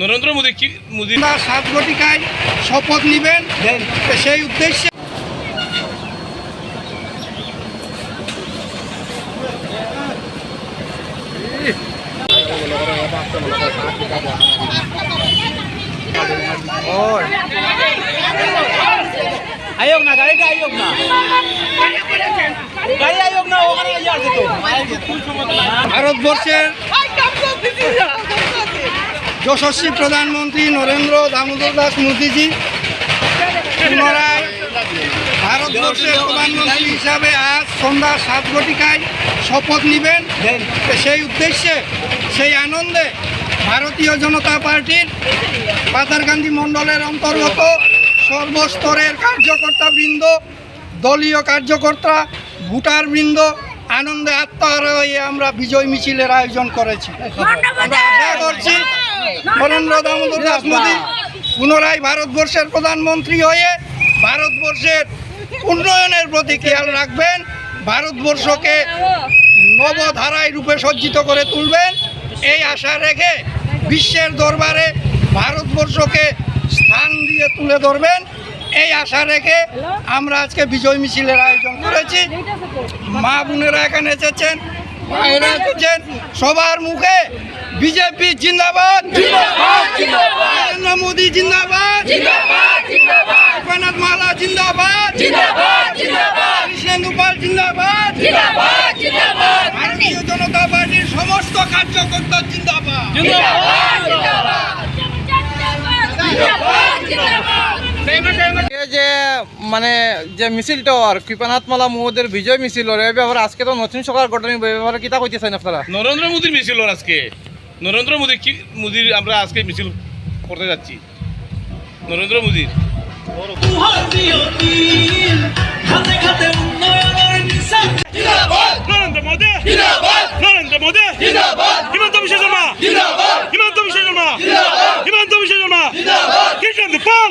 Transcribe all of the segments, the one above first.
নরেন্দ্র মোদী কি মোদী সাত ঘটিকায় শপথ নেবেন। সেই উদ্দেশ্যে আয়োগ না গাড়িটা আয়োগ না। গাড়ি আয়োগ না ওখানে ভারতবর্ষের যশস্বী প্রধানমন্ত্রী নরেন্দ্র দামোদর দাস মোদীজি, পুনরায় ভারতবর্ষের প্রধানমন্ত্রী হিসাবে আজ সন্ধ্যা সাত ঘটিকায় শপথ নেবেন। সেই উদ্দেশ্যে, সেই আনন্দে ভারতীয় জনতা পার্টির পাতারকান্দি মণ্ডলের অন্তর্গত সর্বস্তরের কার্যকর্তা বৃন্দ দলীয় কার্যকর্তা ভোটার বৃন্দ আনন্দে আত্মহারা হয়ে আমরা বিজয় মিছিলের আয়োজন করেছি। আমরা আশা করছি নরেন্দ্র দামোদর দাস মোদী পুনরায় ভারতবর্ষের প্রধানমন্ত্রী হয়ে ভারতবর্ষের উন্নয়নের প্রতি খেয়াল রাখবেন ভারতবর্ষকে নবধারায় রূপে সজ্জিত করে তুলবেন। এই আশা রেখে বিশ্বের দরবারে ভারতবর্ষকে স্থান দিয়ে তুলে ধরবেন। এই আশা রেখে আমরা আজকে বিজয় মিছিলের আয়োজন করেছি। মা বোনেরা এখানে এসেছেন ভাইয়েরা এসেছেন সবার মুখে বিজেপি জিন্দাবাদ। নরেন্দ্র মোদী জিন্দাবাদ। গোপীনাথ মালা জিন্দাবাদ। কৃষ্ণেন্দু পাল জিন্দাবাদ। ভারতীয় জনতা পার্টির সমস্ত কার্যকর্তা জিন্দাবাদ এ যে মানে যে মিছিলটা আর কৃপানাথ মালা মোদের বিজয় মিছিল ওর এই ব্যাপারে আজকে তো নতুন সরকার গঠন ব্যাপারে কিতা কইতেছেন আপনারা নরেন্দ্র মোদীর মিছিল ওর আজকে। নরেন্দ্র মোদী কি মোদীর আমরা আজকে মিছিল করতে যাচ্ছি। নরেন্দ্র মোদীর নরেন্দ্র মোদী। নরেন্দ্র মোদী। হিমন্ত বিশ্ব শর্মা। হিমন্ত বিশ্ব শর্মা। হিমন্ত বিশ্ব শর্মা। কৃষ্ণেন্দু পাল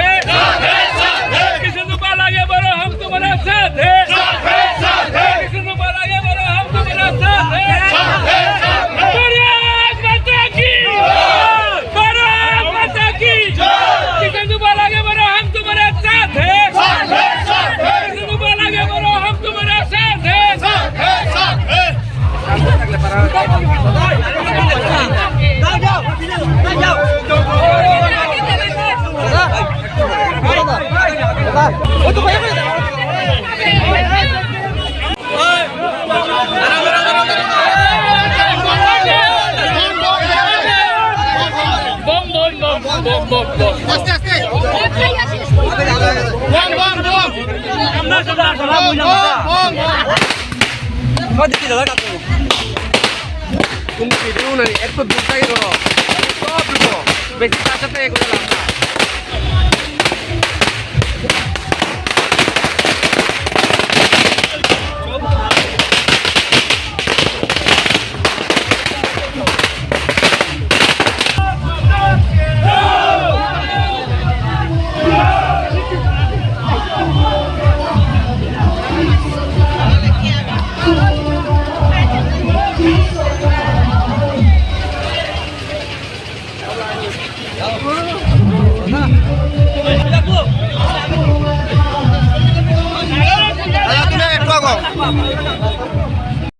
তুমি ভিডিও নাই একটু দূর থেকে করো সব বেশি তার সাথে এগুলো লাভ 把他扔下